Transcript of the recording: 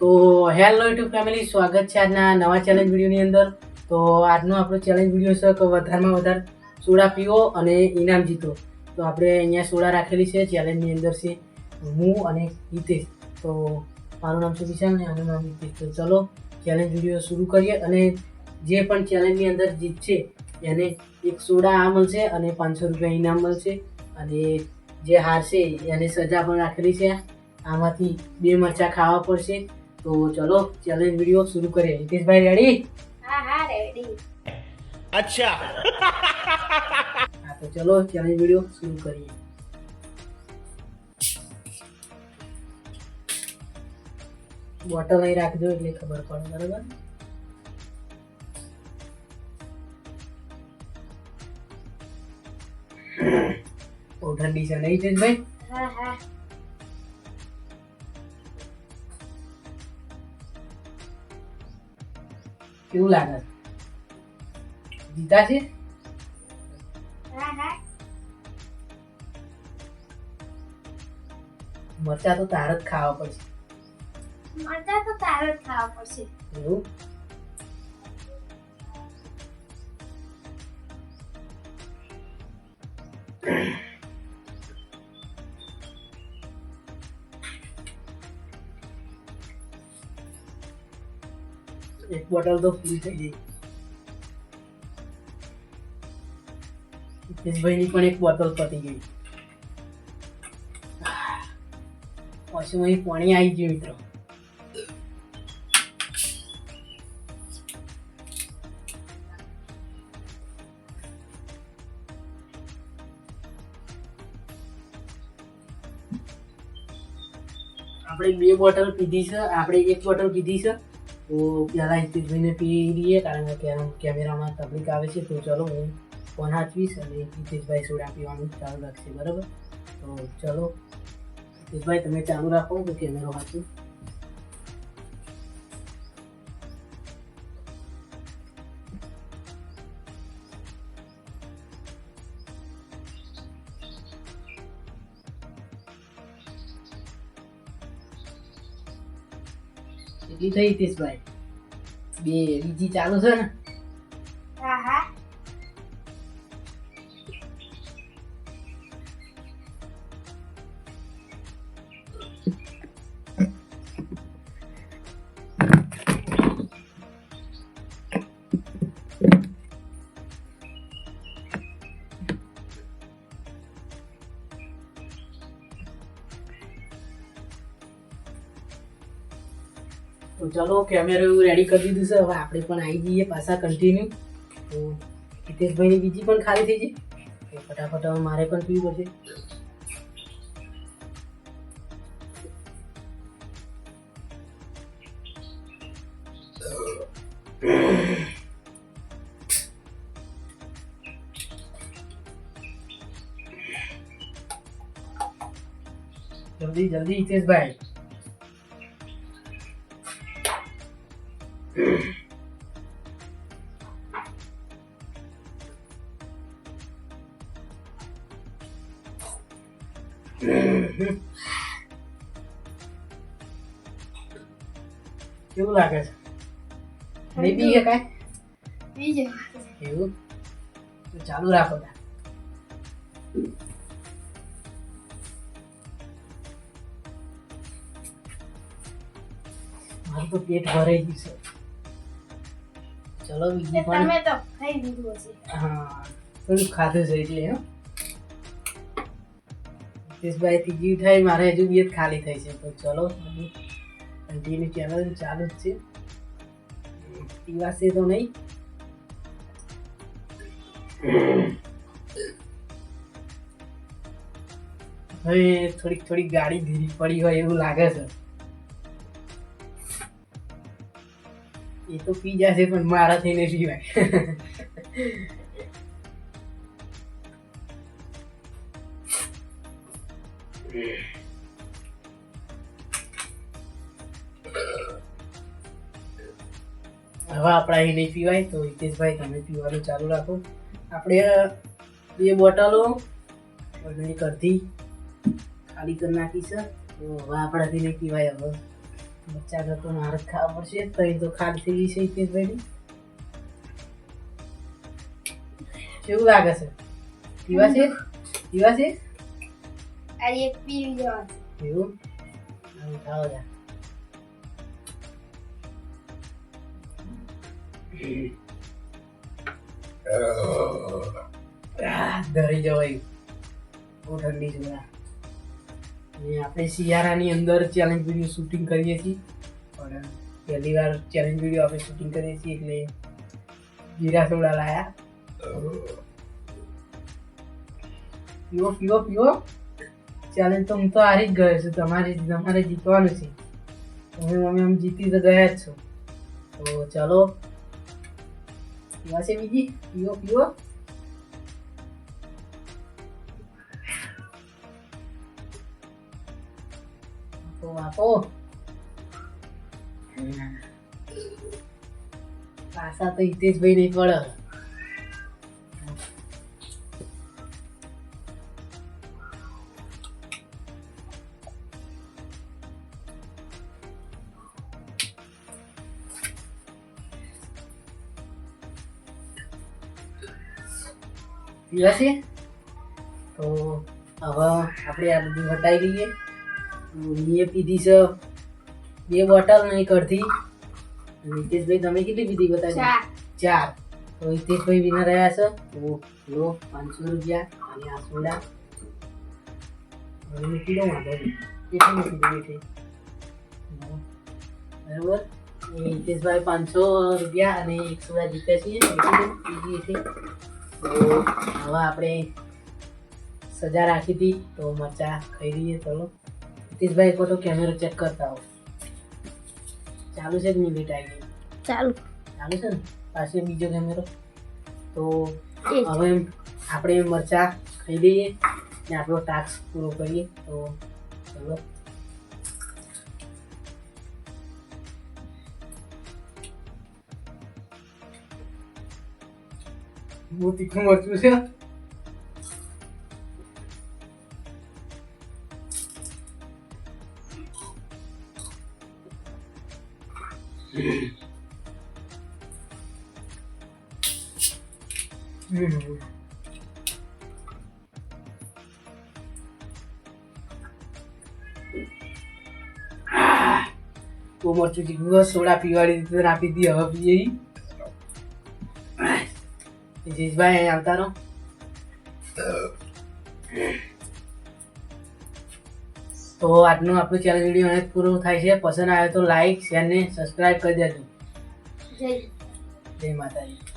તો hello YouTube family, સ્વાગત છે આજના નવા ચેલેન્જ વિડીયોની અંદર. તો આજનો આપણો ચેલેન્જ વીડિયો છે કે વધારેમાં વધારે સોડા પીવો અને ઇનામ જીતો. તો આપણે અહીંયા સોડા રાખેલી છે ચેલેન્જની અંદર છે. હું અને હિતેશ. તો મારું નામ છે વિશાલ ને આનું નામ હિતેશ. તો ચલો ચેલેન્જ વીડિયો શરૂ કરીએ અને જે પણ ચેલેન્જની અંદર જીતશે એને એક સોડા આ મળશે અને પાંચસો રૂપિયા ઇનામ મળશે. અને જે હારશે, એને સજા પણ રાખેલી છે. આમાંથી બે મરચા ખાવા પડશે. તો ચલો ચેલેન્જ વીડિયો શરૂ કરીએ. હિતેશભાઈ રેડી હા હા રેડી અચ્છા. હા તો ચલો ચેલેન્જ વિડિયો શરૂ કરીએ. બોટલ અહીં રાખજો એટલે ખબર પડે બરાબર? ઓ ઠંડી છે નહીં હિતેશભાઈ હા હા. કેવું લાગે? જીતા છે? મરચા તો તાર જ ખાવા પડશે. મરચા તો તારે જ ખાવા પડશે. એવું? એક બોટલ તો ફૂલ થઈ ગઈ. હિતેશભાઈની પણ એક બોટલ પતી ગઈ. પછી અહીં પાણી આવી ગયું મિત્રો. આપણે બે બોટલ પીધી છે, આપણે એક બોટલ પીધી છે. તો પહેલાં હિતેશભાઈને પી દઈએ કારણ કે કેમેરામાં તકલીફ આવે છે. તો ચલો હું ફોન હાચવીશ અને હિતેશભાઈ સોડા પીવાનું ચાલુ રાખશે, બરાબર? તો ચલો, હિતેશભાઈ, તમે ચાલુ રાખો તો કેમેરો હાચું કેટલી થઈ હિતેશભાઈ બે બીજી ચાલુ છે ને. હા હા. ચલો કેમેરો રેડી કરી દીધું છે. હવે આપણે પણ આવી જઈએ પાછા કન્ટિન્યુ તો હિતેશભાઈની બીજી પણ ખાલી થઈ ગઈ. ફટાફટ હવે મારે પણ પીવું પડશે. જલ્દી જલ્દી હિતેશભાઈ. કેવું લાગે છે? નહીં પી કાય પી જાય એવું? તો ચાલુ રાખો ત્યાં. મારું તો પેટ ભરાઈ ગયું છે. ચલો બીજી પણ. તમે તો ખાઈ દીધું હશે. હા થોડું ખાધું છે એટલે હો. હિતેશભાઈ ત્રીજી થાય મારે હજુ બે ખાલી થઈ છે. તો ચલો કન્ટિન્યુ ચેનલ ચાલુ જ છે. પીવાશે તો નહીં. હવે થોડીક થોડીક ગાડી ધીરી પડી હોય એવું લાગે છે. એ તો પી જશે પણ મારાથી નહીં પીવાય. હવે આપણે અહીં નહીં પીવાય તો હિતેશભાઈ, તમે પીવાનું ચાલુ રાખો. આપણે બે બોટલો અને એક અડધી ખાલી કરી નાખી તો હવે આપણાથી નહીં પીવાય હવે. બચ્ચા કરતો મારે ખાવા પડશે તો એ તો ખાલી થઈ ગઈ છે કેવું લાગે છે? પીવા છે? પીવા છે? આ પી જવા એવું? ખાઓ જા. ધરી જવાય. બહુ ઠંડી છે આ. અને આપણે શિયાળાની અંદર ચેલેન્જ વીડિયો શૂટિંગ કરીએ છીએ. પણ પહેલી વાર ચેલેન્જ વીડિયો આપણે શૂટિંગ કરીએ છીએ એટલે જીરા સોડા લાયા. પીવો પીવો પીવો. ચેલેન્જ તો હું તો હારી જ ગયો છું. તમારે તમારે જીતવાનું છે. તમે મમ્મી આમ જીતી તો ગયા જ છો. તો ચાલો. પીવા છે બીજી? પીવો પીવો. આપો પાછા તો હિતેશભાઈ નહીં પડે પીવા છે તો હવે આપણે આ બધું હટાવી દઈએ મેં પીધી છે. બે બોટલ નહીં કરતી હિતેશભાઈ તમે કેટલી પીધી બતાવી ચાર. તો હિતેશભાઈ વિના રહ્યા છે. તો લો પાંચસો રૂપિયા અને આ સોડા. હવે મૂકી વાંધો કેટલી નથી એટલે બરાબર. એ પાંચસો રૂપિયા અને એક સોડા જીત્યા છીએ. પીધી દઉં તો હવે આપણે સજા રાખી હતી. તો મરચા ખાઈ લઈએ. ચલો. હિતેશભાઈ કો તો કેમેરો ચેક કરતા હો ચાલુ છે કે નહીં ગઈ ચાલુ. ચાલુ છે ને? પાસે બીજો કેમેરો તો. હવે આપણે મરચા ખાઈ લઈએ ને આપણો ટાસ્ક પૂરો કરીએ. તો ચલો. બહુ તીખું મરચું છે. હમ. બહુ મરચું તીખું સોડા પીવાડી દીધું આપી દી હવે પીએ ઈ. જયેશભાઈ અહીં આવતા રહો તો આજનો આપણું ચેનલ વીડિયો અહીં પૂરો થાય છે પસંદ આવે તો લાઈક શેર ને સબસ્ક્રાઈબ કરી દેજો જય માતાજી